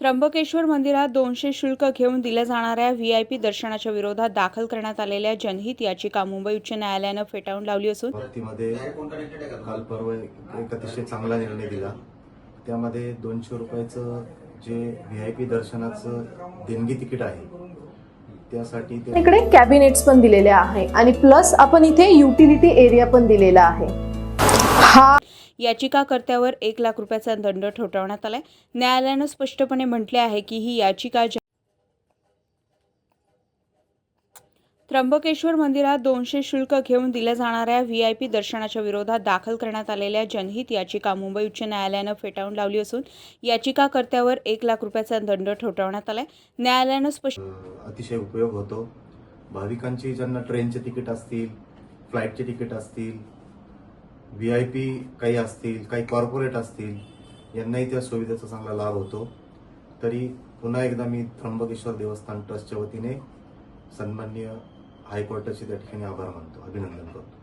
त्र्यंबकेश्वर मंदिरात दोनशे शुल्क घेऊन दिल्या जाणाऱ्या व्ही आय पी दर्शनाच्या विरोधात दाखल करण्यात आलेल्या जनहित याचिका मुंबई उच्च न्यायालयानं फेटाळून लावली असून काल परवा एक एक अतिशय चांगला निर्णय दिला. त्यामध्ये दोनशे रुपयाचं जे व्ही आय पी दर्शनाचं देणगी तिकीट आहे त्यासाठी इकडे कॅबिनेट्स पण दिलेले आहे आणि प्लस आपण इथे युटिलिटी एरिया पण दिलेला आहे. हा. याचिकाकर्त्यावर एक लाख रुपयाचा दंड ठोठावण्यात आलाय. न्यायालयानं स्पष्टपणे म्हटले आहे की ही याचिका त्र्यंबकेश्वर मंदिरात दोनशे शुल्क घेऊन दिल्या जाणाऱ्या व्ही आय पी दर्शनाच्या विरोधात दाखल करण्यात आलेल्या जनहित याचिका मुंबई उच्च न्यायालयानं फेटाळून लावली असून याचिकाकर्त्यावर एक लाख रुपयाचा दंड ठोठावण्यात आलाय. न्यायालयानं स्पष्ट अतिशय उपयोग होतो. भाविकांची ज्यांना ट्रेनचे तिकीट असतील फ्लाईटचे तिकीट असतील व्ही आय पी काही असतील काही कॉर्पोरेट असतील यांनाही त्या सुविधेचा चांगला लाभ होतो. तरी पुन्हा एकदा मी त्र्यंबकेश्वर देवस्थान ट्रस्टच्या वतीने सन्माननीय हायकोर्टाचे त्या ठिकाणी आभार मानतो अभिनंदन करतो.